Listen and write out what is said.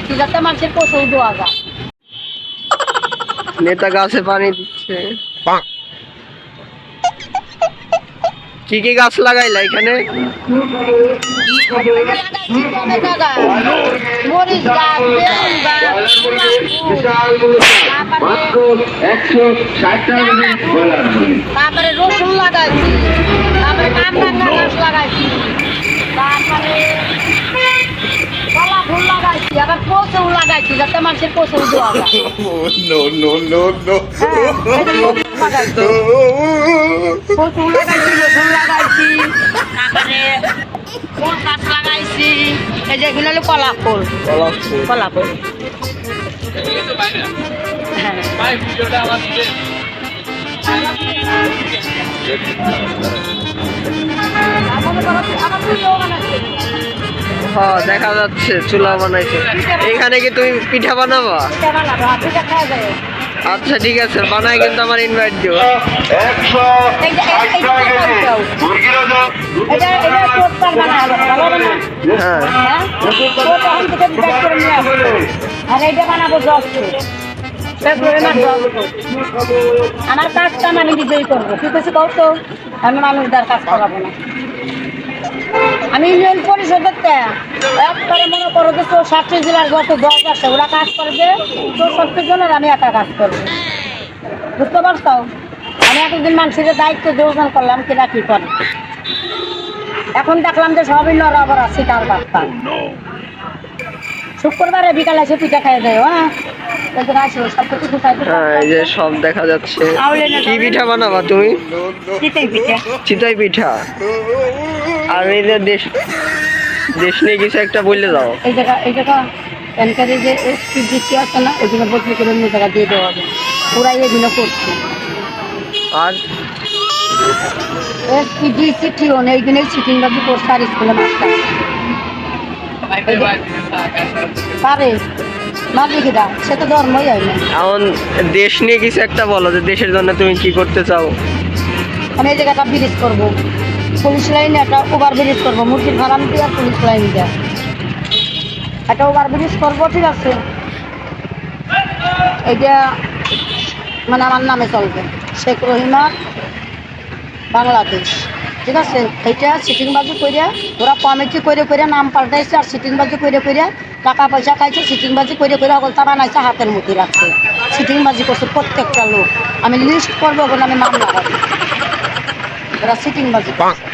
লাগাইছি যাতে মানুষের যায়। নেতা গাছে পানি দিচ্ছে। কি কি গাছ লাগাইলা এখানে? তারপরে রসুন লাগাইছি তারপরে কামরাঙ্গা গাছ লাগাইছি তারপরে লাগাইছি আবার পশু লাগাইছি যাতে মানুষের পশু দোয়া যায় no, no, no, no. হ্যাঁ, এই যে রসুন লাগাইছি কচু লাগাইছি রসুন লাগাইছি তারপরে ফুল গাছ লাগাইছি এই যে এগুলো হলো কলা ফুল কলা ফুল হ্যাঁ আমার প্রিয় বানাচ্ছে হ্যাঁ দেখা যাচ্ছে, চুলা বানাইছে। এখানে কি তুমি পিঠা বানাবা? আচ্ছা ঠিক আছে, বানাই কিন্তু আমার ইনভাইট দিও। হ্যাঁ। আমার কাজ কাম আমি নিজেই করব তুই কিছু তো। আমি মানুষদের কাজ করাবো না আমি ইউনিয়ন পরিষদের মনে চৌষট্টি জেলার যত দশ আছে ওরা কাজ করবে চৌষট্টি জনের আমি একা কাজ করব। বুঝতে পারছ? আমি এতদিন মানুষের দায়িত্ব যোগদান করলাম কিনা কি করে? এখন দেখলাম যে সবই নরাবর আছে তার বার্তা শুক্রবারে বিকালে এসে পিঠা খাই দেয় হ্যাঁ? এই যে সব দেখা যাচ্ছে। কি পিঠা বানাবা তুমি? চিতই পিঠা। চিতই পিঠা। আর এই যে দেশ দেশ নিয়ে কিছু একটা বললে যাও এই জায়গা এই জায়গা প্যানকারে যে এসপি এসপিডিসি আছে না ওইগুলো বদলি করে অন্য জায়গা দিয়ে দেওয়া হবে। ওরাই এগুলো করছে। আর? এসপি এসপিডিসি ঠিক নেই এইগুলোই সিটিং বাবু করছে আর স্কুলে মাস্টার। পারে। মালিকরা সে তো ধর্মই হয় না। এখন দেশ নিয়ে কিছু একটা বলো যে দেশের জন্য তুমি কি করতে চাও। আমি এই জায়গাটা ব্রিজ করব। পুলিশ লাইনে একটা ওভার ব্রিজ করব। মুরগির ফার্ম দিয়ে আর পুলিশ লাইন দিয়ে। একটা ওভার ব্রিজ করব, ঠিক আছে? এইটা মানে আমার নামে চলবে। শেখ রহিমা বাংলাদেশ। ঠিক আছে? এইটা সিটিং বাজু করে ওরা কমিটি করে করে নাম পাল্টাইছে আর সিটিং বাজু করে করে টাকা পয়সা খাইছে সিটিং বাজি করে করে অগলতা বানাইছে, হাতের মুঠি রাখছে। সিটিং বাজি করছে প্রত্যেকটা লোক। আমি লিস্ট করব ওখানে আমি নাম লাগাবো ওরা সিটিং বাজি করছে।